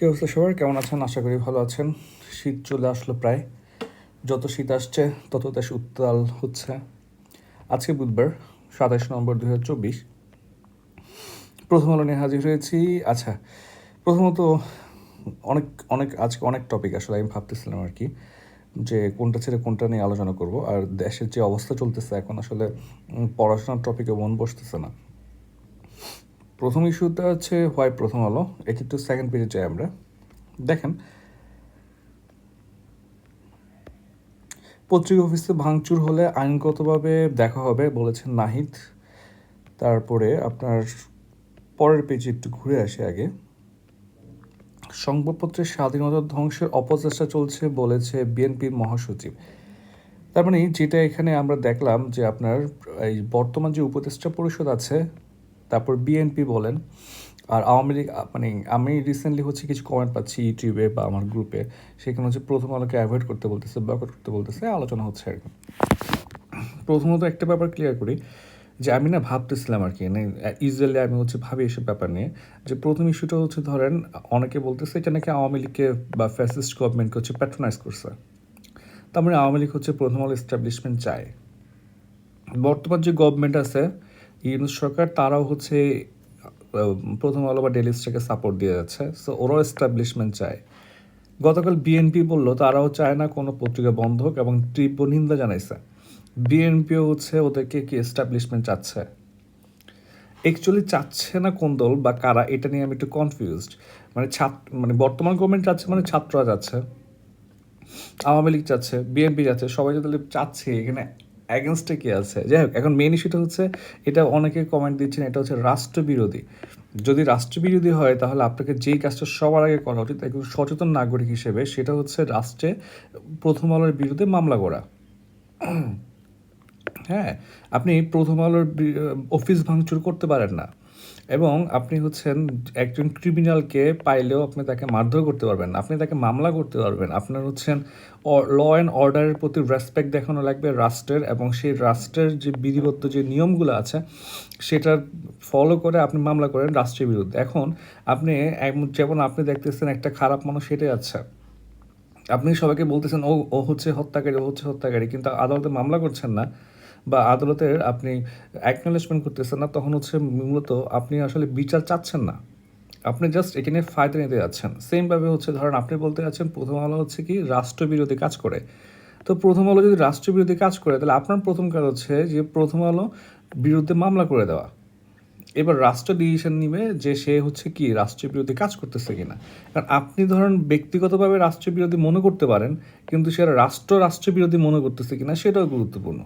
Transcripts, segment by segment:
কে অবস্থা সবার? কেমন আছেন? আশা করি ভালো আছেন। শীত চলে আসলো প্রায়। যত শীত আসছে তত দেশ উত্তাল হচ্ছে। আজকে বুধবার, সাতাশ নভেম্বর দু হাজার চব্বিশ। প্রথম আলো নিয়ে হাজির হয়েছি। আচ্ছা প্রথমত অনেক অনেক, আজকে অনেক টপিক আসলে আমি ভাবতেছিলাম আর কি, যে কোনটা ছেড়ে কোনটা নিয়ে আলোচনা করব। আর দেশের যে অবস্থা চলতেছে এখন আসলে পড়াশোনার টপিকে মন বসতেছে না। প্রথম ইস্যুটা হচ্ছে হোয়াই প্রথম আলো এটি একটু সেকেন্ড পেজে যাই আমরা। দেখেন, পত্রিকা অফিসে ভাঙচুর হলে আইনগতভাবে দেখা হবে, বলেছেন নাহিদ। তারপরে আপনার পরের পেজে একটু ঘুরে আসে আগে। সংবাদপত্রের স্বাধীনতা ধ্বংসের অপচেষ্টা চলছে, বলেছে বিএনপির মহাসচিব। তার মানে যেটা এখানে আমরা দেখলাম যে আপনার এই বর্তমান যে উপদেষ্টা পরিষদ আছে তারপর বিএনপি বলেন, আর আওয়ামী লীগ মানে আমি রিসেন্টলি হচ্ছে কিছু কমেন্ট পাচ্ছি ইউটিউবে বা আমার গ্রুপে সেখানে হচ্ছে প্রথম আলোকে অ্যাভয়েড করতে বলতেছে বয়কট করতে বলতেছে, আলোচনা হচ্ছে আর কি। প্রথমত একটা ব্যাপার ক্লিয়ার করি, যে আমি না ভাবতেছিলাম আর কি মানে ইউজুয়ালি আমি হচ্ছে ভাবি এসব ব্যাপার নিয়ে, যে প্রথম ইস্যুটা হচ্ছে ধরেন, অনেকে বলতেছে এটা নাকি আওয়ামী লীগকে বা ফ্যাসিস্ট গভর্নমেন্টকে হচ্ছে প্যাট্রোনাইজ করছে। তার মানে আওয়ামী লীগ হচ্ছে প্রথম আলো এস্টাবলিশমেন্ট চায়। বর্তমান যে গভর্নমেন্ট আছে ইউনুস সরকার, তারাও হচ্ছে প্রথম আলো বা ডেলি স্টারকে সাপোর্ট দিয়ে যাচ্ছে। সো ওরাও এস্টাবলিশমেন্ট চায়। গতকাল বিএনপি বলল, তারাও চায় না কোনো পত্রিকা বন্ধ হোক এবং তীব্র নিন্দা জানাইছে। বিএনপিও হচ্ছে ওদেরকে কি এস্টাবলিশমেন্ট চাচ্ছে? অ্যাকচুয়ালি চাচ্ছে না কোন দল, বা কারা, এটা নিয়ে আমি একটু কনফিউজড মানে ছাত্র মানে বর্তমান গভর্নমেন্ট চাচ্ছে মানে ছাত্ররা যাচ্ছে আওয়ামী লীগ চাচ্ছে বিএনপি যাচ্ছে সবাই যদি চাচ্ছে এখানে অ্যাগেনস্টে কে আছে? যাই হোক এখন মেন ইস্যুটা হচ্ছে, এটা অনেকে কমেন্ট দিচ্ছেন, এটা হচ্ছে রাষ্ট্রবিরোধী। যদি রাষ্ট্রবিরোধী হয়, তাহলে আপনাকে যেই কাজটা সবার আগে করা উচিত, একজন সচেতন নাগরিক হিসেবে, সেটা হচ্ছে রাষ্ট্রে প্রথম আলোর বিরুদ্ধে মামলা করা। হ্যাঁ আপনি প্রথম আলোর অফিস ভাঙচুর করতে পারেন না। এবং আপনি হচ্ছেন একজন ক্রিমিনালকে পাইলেও আপনি তাকে মারধর করতে পারবেন আপনি তাকে মামলা করতে পারবেন আপনার হচ্ছেন ল অ্যান্ড অর্ডারের প্রতি রেসপেক্ট দেখানো লাগবে রাষ্ট্রের এবং সেই রাষ্ট্রের যে বিধিবদ্ধ যে নিয়মগুলো আছে সেটা ফলো করে আপনি মামলা করেন রাষ্ট্রের বিরুদ্ধে। এখন আপনি যেমন আপনি দেখতেছেন একটা খারাপ মানুষ হেঁটে যাচ্ছে। আপনি সবাইকে বলতেছেন, ও ও হচ্ছে হত্যাকারী, ও হচ্ছে হত্যাকারী। কিন্তু আদালতে মামলা করছেন না। বা আদালতের আপনি অ্যাকনোলেজমেন্ট করতেছেন না, তখন হচ্ছে মূলত আপনি আসলে বিচার চাচ্ছেন না। আপনি জাস্ট এখানে ফায়দা নিতে যাচ্ছেন। সেমভাবে হচ্ছে ধরেন আপনি বলতে যাচ্ছেন, প্রথম আলো হচ্ছে কি রাষ্ট্রবিরোধী কাজ করে। তো প্রথম আলো যদি রাষ্ট্রবিরোধী কাজ করে, তাহলে আপনার প্রথম কাজ হচ্ছে যে প্রথম আলো বিরুদ্ধে মামলা করে দেওয়া। এবার রাষ্ট্র ডিসিশন নিবে যে সে হচ্ছে কি রাষ্ট্রের বিরোধী কাজ করতেছে কিনা। কারণ আপনি ধরেন ব্যক্তিগতভাবে রাষ্ট্রের বিরোধী মনে করতে পারেন, কিন্তু সে রাষ্ট্র রাষ্ট্রের বিরোধী মনে করতেছে কিনা সেটাও গুরুত্বপূর্ণ।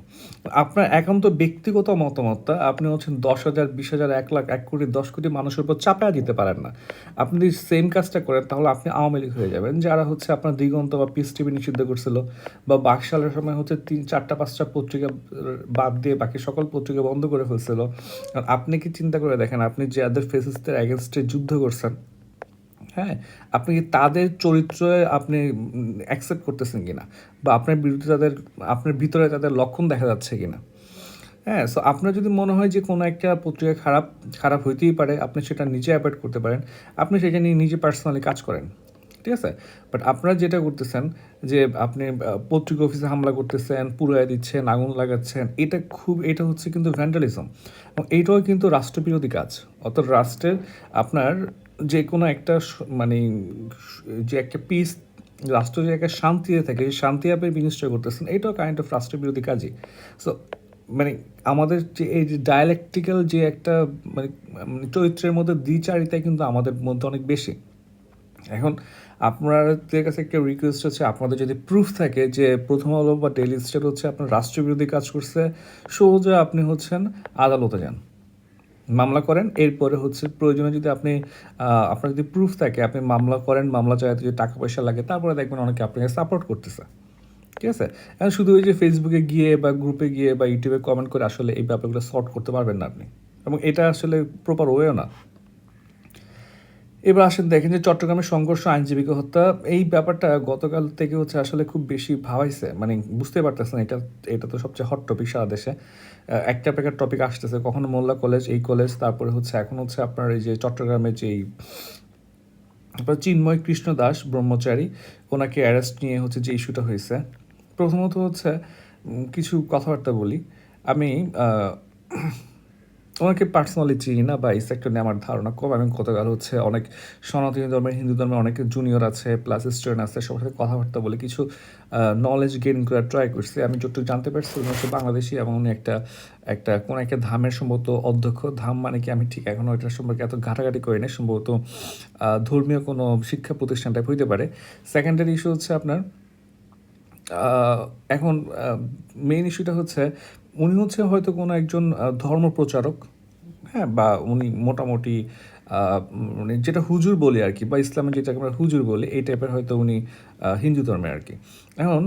আপনার একান্ত ব্যক্তিগত মতামতটা আপনি হচ্ছেন দশ হাজার, বিশ হাজার, এক লাখ, এক কোটি, দশ কোটি মানুষের উপর চাপায়া দিতে পারেন না। আপনি যদি সেম কাজটা করেন, তাহলে আপনি আওয়ামী লীগ হয়ে যাবেন। যারা হচ্ছে আপনার দিগন্ত বা পিস টিভি নিষিদ্ধ করছিল বা বাকশালের সময় হচ্ছে তিন, চারটা, পাঁচটা পত্রিকা বাদ দিয়ে বাকি সকল পত্রিকা বন্ধ করে ফেলছিল। আর আপনি কি চিন্তা করে দেখেন, আপনি যে আদার ফেসিসদের অ্যাগেনস্টে যুদ্ধ করছেন হ্যাঁ? আপনি তাদের চরিত্র আপনি অ্যাকসেপ্ট করতেছেন কিনা? বা আপনার বিরুদ্ধে তাদের, আপনার ভিতরে তাদের লক্ষণ দেখা যাচ্ছে কিনা? হ্যাঁ সো আপনার যদি মনে হয় যে কোনো একটা পত্রিকা খারাপ খারাপ হইতেই পারে, আপনি সেটা নিজে অ্যাভয়েড করতে পারেন। আপনি সেটা নিয়ে নিজে পার্সোনালি কাজ করেন। ঠিক আছে? বাট আপনারা যেটা করতেছেন যে আপনি পত্রিকা অফিসে হামলা করতেছেন পুরাই দিচ্ছেন, আগুন লাগাচ্ছেন, এটা খুব, এটা হচ্ছে কিন্তু ভ্যান্ডালিজম এবং এইটাও কিন্তু রাষ্ট্রবিরোধী কাজ। অর্থাৎ রাষ্ট্রের আপনার যে কোনো একটা মানে যে একটা পিস রাষ্ট্র যে একটা শান্তিতে থাকে সেই শান্তি আপনি বিনিশ্চয় করতেছেন, এটাও কাইন্ড অফ রাষ্ট্রবিরোধী কাজই। সো মানে আমাদের যে এই যে ডায়ালেকটিক্যাল যে একটা মানে মানে চরিত্রের মধ্যে দ্বিচারিতা কিন্তু আমাদের মধ্যে অনেক বেশি। এখন আপনাদের কাছে একটা রিকোয়েস্ট হচ্ছে, আপনাদের যদি প্রুফ থাকে যে প্রথম আলো বা ডেলি স্টার হচ্ছে আপনার রাষ্ট্রবিরোধী কাজ করছে, সোজা আপনি হচ্ছেন আদালতে যান। মামলা করেন, এরপরে হচ্ছে প্রয়োজনে যদি আপনি আপনার যদি প্রুফ থাকে, আপনি মামলা করেন, মামলা চালাতে যদি টাকা পয়সা লাগে, তারপরে দেখবেন অনেকে আপনাকে সাপোর্ট করতেছে। ঠিক আছে? এখন শুধু ওই যে ফেসবুকে গিয়ে বা গ্রুপে গিয়ে বা ইউটিউবে কমেন্ট করে আসলে এই ব্যাপারগুলো সর্ট করতে পারবেন না আপনি। এবং এটা আসলে প্রপার ওয়েও না। এবার আসেন, দেখেন যে চট্টগ্রামের সংঘর্ষ, আইনজীবীকে হত্যা, এই ব্যাপারটা গতকাল থেকে হচ্ছে আসলে খুব বেশি ভাবাইছে। মানে বুঝতে পারতেছেন, এটা এটা তো সবচেয়ে হট টপিক সারা দেশে। একটা পেকার টপিক আসতেছে, কখনো মোল্লা কলেজ এই কলেজ তারপরে হচ্ছে এখন হচ্ছে আপনার এই যে চট্টগ্রামের যেই তারপর চিন্ময় কৃষ্ণ দাস, ব্রহ্মচারী, ওনাকে অ্যারেস্ট নিয়ে হচ্ছে যে ইস্যুটা হয়েছে। প্রথমত হচ্ছে কিছু কথাবার্তা বলি। আমি ওনাকে পার্সোনালি চিনি না বা এই সেক্টর নিয়ে আমার ধারণা কম এবং গতকাল হচ্ছে অনেক সনাতনী ধর্মের, হিন্দু ধর্মের অনেক জুনিয়র আছে প্লাস স্টুডেন্ট আছে, সবার সাথে কথাবার্তা বলে কিছু নলেজ গেইন করার ট্রাই করছি। আমি যতটুকু জানতে পারছি উনি হচ্ছে বাংলাদেশি এবং উনি একটা একটা, কোনো একটা ধামের সম্ভবত অধ্যক্ষ। ধাম মানে কি? আমি ঠিক এখনও এটার সম্পর্কে এত ঘাটাঘাটি করি না সম্ভবত ধর্মীয় কোনো শিক্ষা প্রতিষ্ঠান টাইপ হইতে পারে। সেকেন্ডারি ইস্যু হচ্ছে আপনার এখন মেইন ইস্যুটা হচ্ছে উনি হচ্ছে হয়তো কোনো একজন আহ, ধর্ম প্রচারক হ্যাঁ বা উনি মোটামুটি মানে যেটা হুজুর বলি আর কি বা ইসলামে যেটাকে আমরা হুজুর বলি এই টাইপের হয়তো উনি হিন্দু ধর্মের আর কি। এখন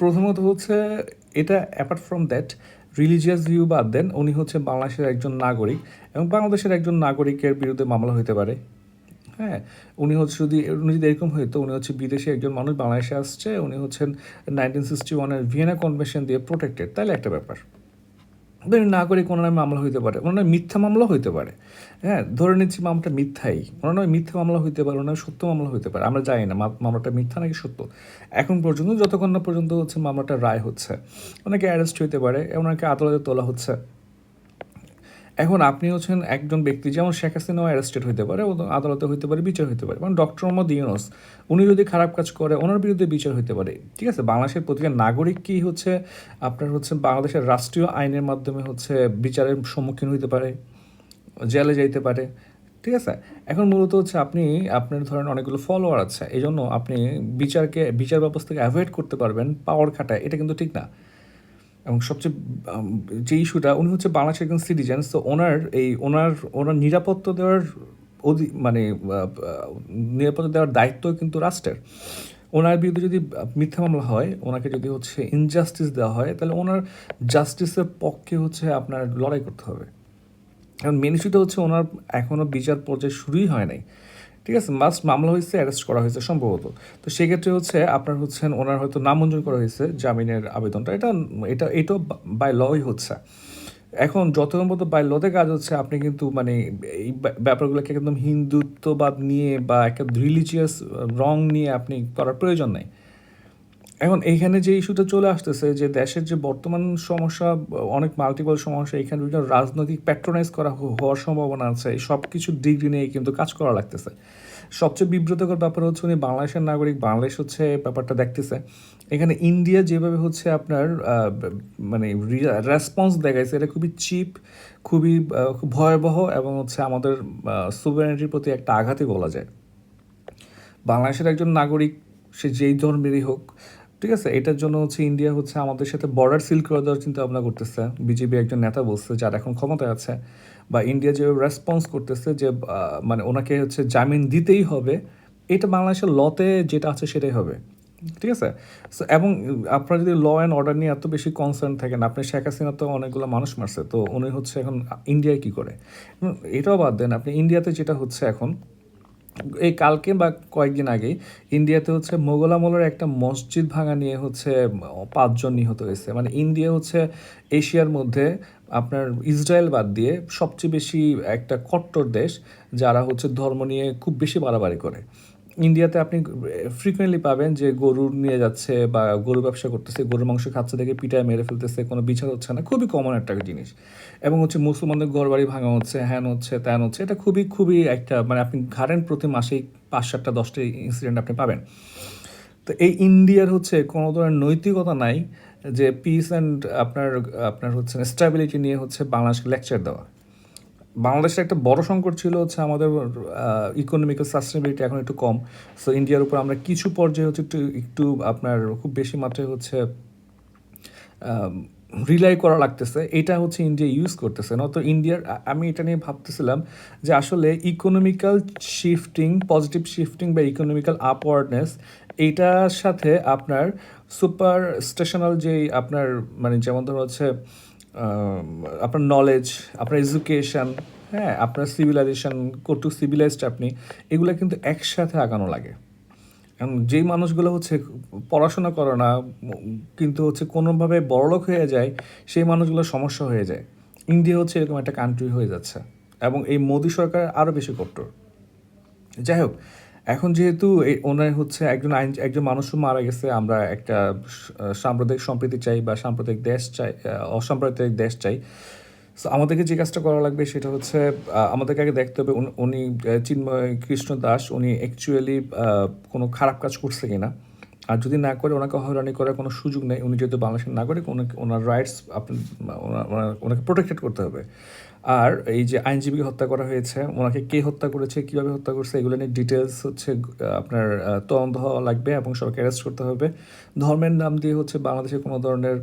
প্রথমত হচ্ছে এটা apart from that religious view বাদ দেন উনি হচ্ছে বাংলাদেশের একজন নাগরিক এবং বাংলাদেশের একজন নাগরিকের বিরুদ্ধে মামলা হতে পারে। হ্যাঁ উনি হচ্ছে যদি উনি যদি এরকম হইতো উনি হচ্ছে বিদেশে একজন মানুষ বাংলাদেশে আসছে উনি হচ্ছেন নাইনটিন সিক্সটি ওয়ানের ভিয়েনা কনভেনশন দিয়ে প্রোটেক্টেড তাহলে একটা ব্যাপার। না করে কোনো নামে মামলা হইতে পারে ওনার মিথ্যা মামলা হইতে পারে। হ্যাঁ ধরে নিচ্ছি মামলাটা মিথ্যাই ওনার নামে মিথ্যা মামলা হইতে পারে ওনার সত্য মামলা হইতে পারে, আমরা জানি না মামলাটা মিথ্যা নাকি সত্য। এখন পর্যন্ত যতক্ষণ না পর্যন্ত হচ্ছে মামলাটা রায় হচ্ছে ওনাকে অ্যারেস্ট হইতে পারে ওনাকে আদালতে তোলা হচ্ছে। এখন আপনি হচ্ছেন একজন ব্যক্তি, যেমন শেখ হাসিনাও অ্যারেস্টেড হতে পারে আদালতে হতে পারে, বিচার হতে পারে। মানে ডক্টর মোহাম্মদ ইউনুস, উনি যদি খারাপ কাজ করে, ওনার বিরুদ্ধে বিচার হতে পারে। ঠিক আছে? বাংলাদেশের প্রতিটা নাগরিক কি হচ্ছে, আপনার হচ্ছে বাংলাদেশের রাষ্ট্রীয় আইনের মাধ্যমে হচ্ছে বিচারের সম্মুখীন হতে পারে, জেলে যাইতে পারে? ঠিক আছে? এখন মূলত হচ্ছে আপনি, আপনার ধরেন অনেকগুলো ফলোয়ার আছে এই জন্য আপনি বিচারকে, বিচার ব্যবস্থাকে অ্যাভয়েড করতে পারবেন পাওয়ার খাটায়। এটা কিন্তু ঠিক না। এবং সবচেয়ে যে ইস্যুটা, উনি হচ্ছে বাংলাদেশের একজন সিটিজেন তো ওনার এই, ওনার ওনার নিরাপত্তা দেওয়ার অধি মানে নিরাপত্তা দেওয়ার দায়িত্ব কিন্তু রাষ্ট্রের। ওনার বিরুদ্ধে যদি মিথ্যা মামলা হয়, ওনাকে যদি হচ্ছে ইনজাস্টিস দেওয়া হয়, তাহলে ওনার জাস্টিসের পক্ষে হচ্ছে আপনার লড়াই করতে হবে। এখন মেন হচ্ছে ওনার এখনও বিচার পর্যায়ে শুরুই হয় নাই। ঠিক আছে মাস্ট মামলা হয়েছে অ্যারেস্ট করা হয়েছে সম্ভবত। তো সেক্ষেত্রে হচ্ছে আপনার হচ্ছেন, ওনার হয়তো নামঞ্জুর করা হয়েছে জামিনের আবেদনটা। এটা এটা, এটাও বাই লই হচ্ছে। এখন যত মতো বাই লতে কাজ হচ্ছে, আপনি কিন্তু মানে এই ব্যা- ব্যাপারগুলোকে একদম হিন্দুত্ববাদ নিয়ে বা একটা রিলিজিয়াস রং নিয়ে আপনি করার প্রয়োজন নেই। এখন এইখানে যে ইস্যুটা চলে আসতেছে যে দেশের যে বর্তমান সমস্যা, অনেক মাল্টিপল সমস্যা, এখানে বিভিন্ন রাজনৈতিক প্যাট্রোনাইজ করা হওয়ার সম্ভাবনা আছে সব কিছু ডিগ্রি নিয়ে কিন্তু কাজ করা লাগতেছে। সবচেয়ে বিব্রতকর ব্যাপার হচ্ছে উনি বাংলাদেশের নাগরিক, বাংলাদেশ হচ্ছে ব্যাপারটা দেখতেছে। এখানে ইন্ডিয়া যেভাবে হচ্ছে আপনার মানে রেসপন্স দেখাইছে, এটা খুবই চিপ খুবই খুব ভয়াবহ এবং হচ্ছে আমাদের সুভারেনিটির প্রতি একটা আঘাতই বলা যায়। বাংলাদেশের একজন নাগরিক, সে যেই ধর্মেরই হোক ঠিক আছে? এটার জন্য হচ্ছে ইন্ডিয়া হচ্ছে আমাদের সাথে বর্ডার সিল করে দেওয়ার চিন্তা ভাবনা করতেছে। বিজেপি একজন নেতা বলছে, যার এখন ক্ষমতায় আছে বা ইন্ডিয়া যে রেসপন্স করতেছে যে মানে ওনাকে হচ্ছে জামিন দিতেই হবে, এটা বাংলাদেশের লতে যেটা আছে সেটাই হবে। ঠিক আছে? এবং আপনার যদি ল অ্যান্ড অর্ডার নিয়ে এত বেশি কনসার্ন থাকেন, আপনি শেখ হাসিনা তো অনেকগুলো মানুষ মারছে, তো উনি হচ্ছে এখন ইন্ডিয়ায় কী করে? এটাও বাদ দেন, আপনি ইন্ডিয়াতে যেটা হচ্ছে এখন এই কালকে বা কয়েকদিন আগেই ইন্ডিয়াতে হচ্ছে মোগল আমলের একটা মসজিদ ভাঙা নিয়ে হচ্ছে পাঁচজন নিহত হয়েছে। মানে ইন্ডিয়া হচ্ছে এশিয়ার মধ্যে আপনার ইসরায়েল বাদ দিয়ে সবচেয়ে বেশি একটা কট্টর দেশ, যারা হচ্ছে ধর্ম নিয়ে খুব বেশি বাড়াবাড়ি করে। ইন্ডিয়াতে আপনি ফ্রিকুয়েন্টলি পাবেন যে গরু নিয়ে যাচ্ছে বা গরু ব্যবসা করতেছে, গরুর মাংস খাচ্ছে, দেখে পিটায় মেরে ফেলতেছে, কোনো বিচার হচ্ছে না। খুবই কমন একটা জিনিস। এবং হচ্ছে মুসলমানদের ঘর বাড়ি ভাঙা হচ্ছে, হ্যান হচ্ছে, ত্যান হচ্ছে, এটা খুবই খুবই একটা মানে আপনি ঘাড়েন প্রতি মাসেই পাঁচ সাতটা দশটা ইনসিডেন্ট আপনি পাবেন। তো এই ইন্ডিয়ার হচ্ছে কোনো ধরনের নৈতিকতা নাই যে পিস অ্যান্ড আপনার আপনার হচ্ছে স্ট্যাবিলিটি নিয়ে হচ্ছে বাংলাদেশকে লেকচার দেওয়া। বাংলাদেশের একটা বড় সংকট ছিল হচ্ছে আমাদের ইকোনমিক্যাল সাস্টেনেবিলিটি এখন একটু কম। সো ইন্ডিয়ার উপর আমরা কিছু পর্যায়ে হচ্ছে একটু একটু আপনার খুব বেশি মাত্রায় হচ্ছে রিলাই করা লাগতেছে। এটা হচ্ছে ইন্ডিয়া ইউজ করতেছে। না তো ইন্ডিয়ার আমি এটা নিয়ে ভাবতেছিলাম যে আসলে ইকোনমিক্যাল শিফটিং পজিটিভ শিফটিং বা ইকোনমিক্যাল আপওয়ার্ডনেস এইটার সাথে আপনার সুপার স্টেশনাল যেই আপনার মানে যেমন ধরো হচ্ছে আপনার নলেজ আপনার এডুকেশন হ্যাঁ আপনার সিভিলাইজেশন কটু সিভিলাইজড আপনি, এগুলো কিন্তু একসাথে আগানো লাগে। কারণ যেই মানুষগুলো হচ্ছে পড়াশোনা করে না, কিন্তু হচ্ছে কোনোভাবে বড়লোক হয়ে যায়, সেই মানুষগুলো সমস্যা হয়ে যায়। ইন্ডিয়া হচ্ছে এরকম একটা কান্ট্রি হয়ে যাচ্ছে। এবং এই মোদী সরকার আরও বেশি কট্টর। যাই হোক এখন যেহেতু ওনার হচ্ছে একজন আইন একজন মানুষও মারা গেছে, আমরা একটা সাম্প্রদায়িক সম্প্রীতি চাই বা সাম্প্রদায়িক দেশ চাই অসাম্প্রদায়িক দেশ চাই। সো আমাদেরকে যে কাজটা করা লাগবে সেটা হচ্ছে আমাদেরকে আগে দেখতে হবে উনি- চিন্ময় কৃষ্ণ দাস, উনি অ্যাকচুয়ালি কোনো খারাপ কাজ করছে কিনা। আর যদি না করে, ওনাকে হয়রানি করার কোনো সুযোগ নেই। উনি যেহেতু বাংলাদেশের নাগরিক ওনাকে ওনার রাইটস আপনি ওনা- ওনা- ওনাকে প্রোটেক্টেড করতে হবে। আর এই যে আইনজীবীকে হত্যা করা হয়েছে, ওনাকে কে হত্যা করেছে, কীভাবে হত্যা করছে, এগুলো নিয়ে ডিটেলস হচ্ছে আপনার তদন্ত হওয়া লাগবে এবং সবাইকে অ্যারেস্ট করতে হবে। ধর্মের নাম দিয়ে হচ্ছে বাংলাদেশে কোনো ধরনের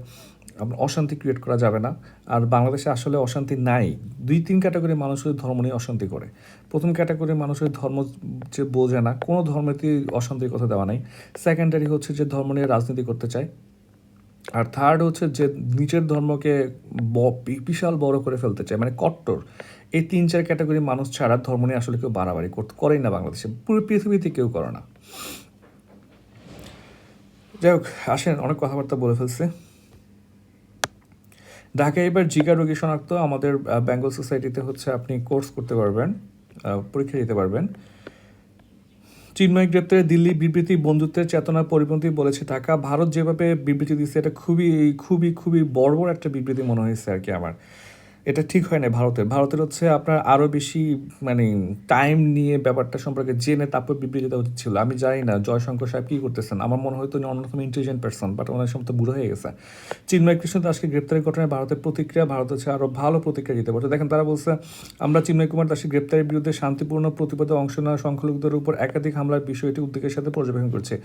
অশান্তি ক্রিয়েট করা যাবে না। আর বাংলাদেশে আসলে অশান্তি নাই। দুই, তিন ক্যাটাগরির মানুষের ধর্ম নিয়ে অশান্তি করে। প্রথম ক্যাটাগরি মানুষের ধর্ম যে বোঝে না, কোনো ধর্মেতেই অশান্তির কথা দেওয়া নাই। সেকেন্ডারি হচ্ছে যে ধর্ম নিয়ে রাজনীতি করতে চায়। আর থার্ড হচ্ছে যে নিজের ধর্মকে বিশাল বড় করে ফেলতে চায় মানে কট্টর। এই তিন, চার ক্যাটাগরির মানুষ ছাড়া ধর্ম নিয়ে আসলে কেউ বাড়াবাড়ি করতে, করেই না বাংলাদেশে, পুরো পৃথিবীতে কেউ করে না। যাই হোক, আসেন, অনেক কথাবার্তা বলে ফেলছে। ঢাকায় এবার জিগা রোগী শনাক্ত, আমাদের বেঙ্গল সোসাইটিতে হচ্ছে আপনি কোর্স করতে পারবেন পরীক্ষা দিতে পারবেন। চিন্ময় গ্রেপ্তারে দিল্লি বিবৃতি, বন্ধুত্বের চেতনার পরিপন্থী বলেছে ঢাকা। ভারত যেভাবে বিবৃতি দিচ্ছে, এটা খুবই খুবই খুবই বড় বড় একটা বিবৃতি মনে হয়েছে আর কি আমার। এটা ঠিক হয় না ভারতের। ভারতের হচ্ছে আপনার আরও বেশি মানে টাইম নিয়ে ব্যাপারটা সম্পর্কে জেনে তারপর বিবৃতি দেওয়া উচিত ছিল। আমি জানি না জয়শঙ্কর সাহেব কী করতেছেন। আমার মনে হয় তো উনি অন্যতম ইন্টেলিজেন্ট পার্সন বাট ওনার সময় তো বুড়ো হয়ে গেছে। চিন্ময় কৃষ্ণ দাসকে গ্রেপ্তারের ঘটনায় ভারতের প্রতিক্রিয়া, ভারত হচ্ছে আরও ভালো প্রতিক্রিয়া দিতে পারছে। দেখেন, তারা বলছে, আমরা চিন্ময় কুমার দাসের গ্রেপ্তারের বিরুদ্ধে শান্তিপূর্ণ প্রতিবাদে অংশ নেওয়া সংখ্যালঘুদের উপর একাধিক হামলার বিষয়টি উদ্যোগের সাথে পর্যবেক্ষণ করছে।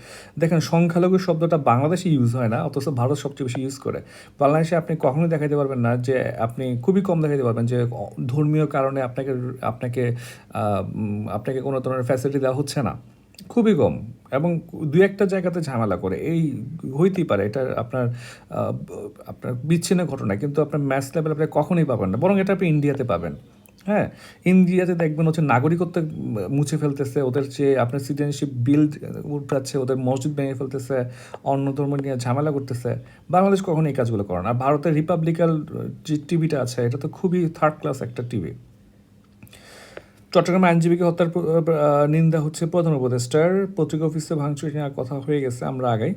দেখেন, সংখ্যালঘু শব্দটা বাংলাদেশে ইউজ হয় না, অথচ ভারত সবচেয়ে বেশি ইউজ করে। বাংলাদেশে আপনি কখনোই দেখাতে পারবেন না যে আপনি খুবই কম দেখাতে পারবেন যে ধর্মীয় কারণে আপনাকে আপনাকে আপনাকে কোনো ধরনের ফ্যাসিলিটি দেওয়া হচ্ছে না। খুবই কম। এবং দু একটা জায়গাতে ঝামেলা করে। এই হইতেই পারে। এটা আপনার আপনার বিচ্ছিন্ন ঘটনা। কিন্তু আপনার ম্যাথ লেভেল আপনি কখনোই পাবেন না। বরং এটা আপনি ইন্ডিয়াতে পাবেন। হ্যাঁ ইন্ডিয়াতে দেখবেন হচ্ছে নাগরিকত্ব মুছে ফেলতেছে, ওদের যে আপনার সিটিজেনশিপ বিল উঠাচ্ছে, ওদের মসজিদ ভেঙে ফেলতেছে, অন্য ধর্ম নিয়ে ঝামেলা করতেছে। বাংলাদেশ কখনো এই কাজগুলো করে না। ভারতের রিপাবলিকাল যে টিভিটা আছে, এটা তো খুবই থার্ড ক্লাস একটা টিভি চট্টগ্রাম আইনজীবীকে হত্যার নিন্দা হচ্ছে প্রধান উপদেষ্টার। পত্রিকা অফিসে ভাঙচুর নিয়ে কথা হয়ে গেছে, আমরা আগাই।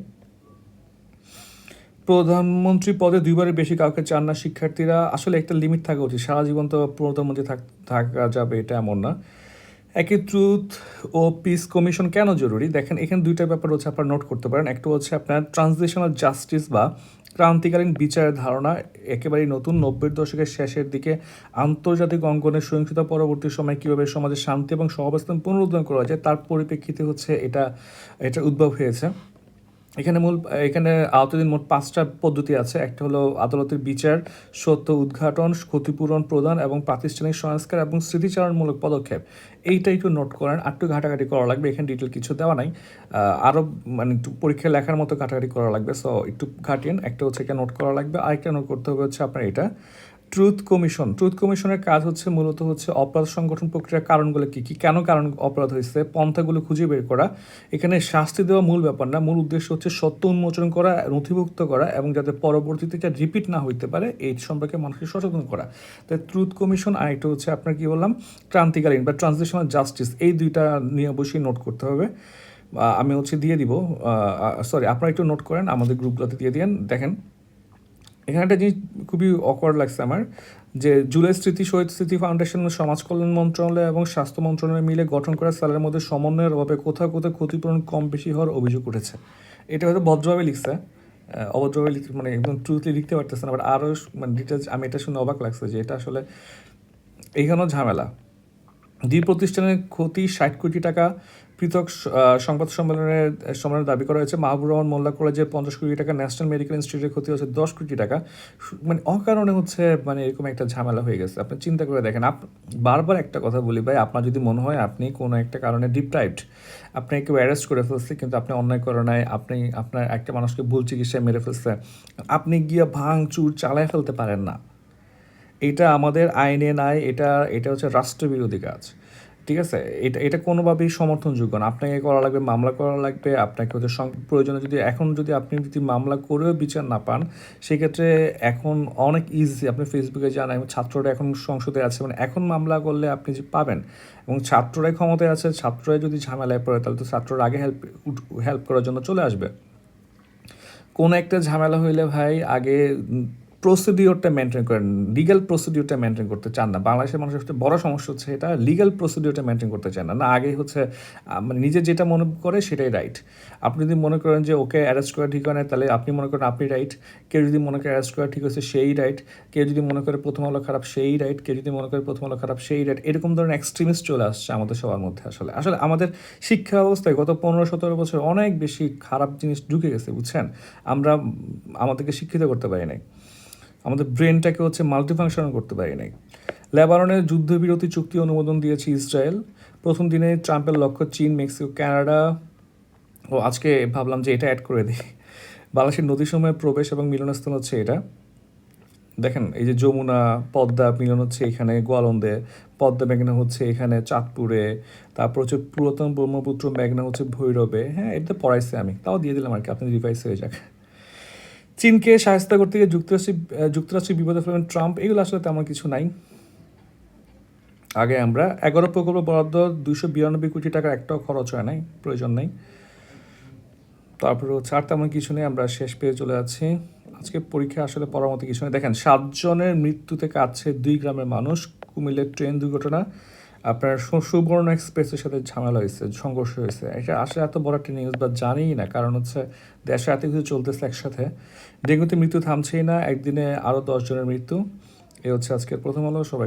প্রধানমন্ত্রী পদে দুইবারের বেশি কাউকে চান না শিক্ষার্থীরা। আসলে একটা লিমিট থাকা উচিত। সারা জীবন তো প্রধানমন্ত্রী থাক- যাবে, এটা এমন না। একই ট্রুথ ও পিস কমিশন কেন জরুরি? দেখেন, এখানে দুইটা ব্যাপার হচ্ছে আপনারা নোট করতে পারেন। একটা হচ্ছে আপনার ট্রান্সলেশনাল জাস্টিস বা ক্রান্তিকালীন বিচারের ধারণা একেবারেই নতুন। নব্বই দশকের শেষের দিকে আন্তর্জাতিক অঙ্গনের সহিংসতা পরবর্তী সময় কীভাবে সমাজে শান্তি এবং সহাবস্থান পুনরুদ্ধার করা যায়, তার পরিপ্রেক্ষিতে হচ্ছে এটা এটা উদ্ভব হয়েছে। এখানে মূল, এখানে আওতাধীন মোট পাঁচটা পদ্ধতি আছে। একটা হলো আদালতের বিচার, সত্য উদ্ঘাটন, ক্ষতিপূরণ প্রদান এবং প্রাতিষ্ঠানিক সংস্কার এবং স্মৃতিচারণমূলক পদক্ষেপ। এইটা একটু নোট করেন, আর একটু ঘাটাঘাটি করা লাগবে। এখানে ডিটেল কিছু দেওয়া নাই। আরও মানে একটু পরীক্ষায় লেখার মতো ঘাটাঘাটি করা লাগবে সো একটু ঘাটিয়েন। একটা হচ্ছে এখানে নোট করা লাগবে। আরেকটা নোট করতে হবে হচ্ছে আপনার এটা। ট্রুথ কমিশন ট্রুথ কমিশনের কাজ হচ্ছে মূলত হচ্ছে অপরাধ সংগঠন প্রক্রিয়ার কারণগুলো কি কি? কেন কারণ অপরাধ হয়েছে? পন্থাগুলো খুঁজে বের করা। এখানে শাস্তি দেওয়া মূল ব্যাপার না। মূল উদ্দেশ্য হচ্ছে সত্য উন্মোচন করা, নথিভুক্ত করা এবং যাতে পরবর্তীতে যা রিপিট না হইতে পারে, এই সম্পর্কে মানুষকে সচেতন করা। তাই ট্রুথ কমিশন আর একটা হচ্ছে আপনার কি বললাম? ক্রান্তিকালীন বা ট্রান্সলেশনাল জাস্টিস এই দুইটা নিয়ে অবশ্যই নোট করতে হবে। আমি হচ্ছে দিয়ে দিব। সরি আপনারা একটু নোট করেন, আমাদের গ্রুপগুলোতে দিয়ে দিন দেখেন এখানে একটা জিনিস খুবই অকওয়ার্ড লাগছে আমার, যে জুলাই স্মৃতি শহীদ স্মৃতি ফাউন্ডেশন সমাজ কল্যাণ মন্ত্রণালয় এবং স্বাস্থ্য মন্ত্রণালয় মিলে গঠন করা সালের মধ্যে সমন্বয়ের অভাবে কোথাও কোথাও ক্ষতিপূরণ কম বেশি হওয়ার অভিযোগ উঠেছে। এটা হয়তো ভদ্রভাবে লিখছে অভদ্রভাবে লিখ মানে একদম ট্রুথলি লিখতে পারতেছে না বাট আরও মানে ডিটেলস আমি এটা শুনে অবাক লাগছে যে এটা আসলে এইখানেও ঝামেলা। দুই প্রতিষ্ঠানের ক্ষতি ষাট কোটি টাকা পৃথক সংবাদ সম্মেলনের সম্মেলনে দাবি করা হয়েছে। মাহবুব রহমান মোল্লা কলেজের পঞ্চাশ কোটি টাকা, ন্যাশনাল মেডিকেল ইনস্টিটিউটের ক্ষতি হচ্ছে দশ কোটি টাকা। মানে অকারণে হচ্ছে মানে এরকম একটা ঝামেলা হয়ে গেছে। আপনি চিন্তা করে দেখেন, আপ, বারবার একটা কথা বলি, ভাই, আপনার যদি মনে হয় আপনি কোনো একটা কারণে ডিপ্রাইভড আপনি কেউ অ্যারেস্ট করে ফেলছে, কিন্তু আপনি অন্যায় করে নাই, আপনি, আপনার একটা মানুষকে ভুল চিকিৎসায় মেরে ফেলছে, আপনি গিয়ে ভাঙ চুর চালায় ফেলতে পারেন না। এটা আমাদের আইনে নাই, এটা এটা হচ্ছে রাষ্ট্রবিরোধী কাজ। ঠিক আছে? এটা এটা কোনোভাবেই সমর্থনযোগ্য না। আপনাকে করা লাগবে, মামলা করা লাগবে, আপনাকে হচ্ছে প্রয়োজনে যদি, এখন যদি আপনি যদি মামলা করেও বিচার না পান, সেক্ষেত্রে এখন অনেক ইজি আপনি ফেসবুকে যান, এবং ছাত্ররা এখন সংসদে আছে মানে এখন মামলা করলে আপনি যে পাবেন, এবং ছাত্ররাই ক্ষমতায় আছে, ছাত্ররাই যদি ঝামেলায় পড়ে, তাহলে তো ছাত্ররা আগে হেল্প হেল্প করার জন্য চলে আসবে। কোনো একটা ঝামেলা হইলে ভাই, আগে প্রসিডিওরটা মেনটেন করেন লিগ্যাল প্রসিডিওরটা মেনটেন করতে চান না। বাংলাদেশের মানুষের সবচেয়ে বড় সমস্যা হচ্ছে এটা লিগাল প্রসিডিওরটা মেনটেন করতে চান না। না, আগে হচ্ছে মানে নিজে যেটা মনে করে সেটাই রাইট আপনি যদি মনে করেন যে, ওকে অ্যারেস্ট করা ঠিক হয় না তাহলে আপনি মনে করেন আপনি রাইট কেউ যদি মনে করে অ্যারেস্ট করা ঠিক হচ্ছে সেই রাইট কেউ যদি মনে করে প্রথম আলো খারাপ, সেই রাইট কেউ যদি মনে করে প্রথম আলো খারাপ, সেই রাইট এরকম ধরনের এক্সট্রিমিস্ট চলে আসছে আমাদের সবার মধ্যে আসলে। আসলে আমাদের শিক্ষা ব্যবস্থায় গত পনেরো, সতেরো বছর অনেক বেশি খারাপ জিনিস ঢুকে গেছে, বুঝছেন? আমরা, আমাদেরকে শিক্ষিত করতে পারি নাই। আমাদের ব্রেনটাকে হচ্ছে মাল্টিফাংশনাল করতে পারি নাই। লেবাননের যুদ্ধবিরতি চুক্তি অনুমোদন দিয়েছে ইসরায়েল। প্রথম দিনে ট্রাম্পের লক্ষ্য চীন, মেক্সিকো, কানাডা। ও আজকে ভাবলাম যে এটা অ্যাড করে দিই। বাংলাদেশের নদী সময়ে প্রবেশ এবং মিলনস্থল হচ্ছে এটা। দেখেন, এই যে যমুনা, পদ্মা মিলন হচ্ছে এখানে, গোয়ালন্দে, পদ্মা মেঘনা হচ্ছে এখানে, চাঁদপুরে। তারপর হচ্ছে পুরাতন ব্রহ্মপুত্র মেঘনা হচ্ছে ভৈরবে। হ্যাঁ এটা পড়াইছে আমি, তাও দিয়ে দিলাম আর কি, আপনি রিভাইস হয়ে যাক চীনকে সাহায্য করতে গিয়ে যুক্তরাষ্ট্র যুক্তরাষ্ট্রের বিপদে ফেলেন ট্রাম্প, এগুলো আসলে তেমন কিছু নাই। আগে আমরা এগারো প্রকল্প বরাদ্দ দুইশো বিরানব্বই কোটি টাকা একটাও খরচ হয় নাই, প্রয়োজন নেই। তারপরে হচ্ছে আর তেমন কিছু নেই, আমরা শেষ পেয়ে চলে যাচ্ছি। আজকে পরীক্ষা আসলে পড়ার মতো কিছু নেই। দেখেন, সাতজনের মৃত্যুতে কাটছে দুই গ্রামের মানুষ। কুমিল্লের ট্রেন দুর্ঘটনা। আপনার সুবর্ণ এক্সপ্রেসের সাথে ঝামেলা হয়েছে, সংঘর্ষ হয়েছে। এটা আসলে এত বড় একটা নিউজ বা জানিই না, কারণ হচ্ছে দেশে এত কিছু চলতেছে একসাথে। ডেঙ্গুতে মৃত্যু থামছেই না, একদিনে আরও দশজনের মৃত্যু। এ হচ্ছে আজকের প্রথম হলো সবাই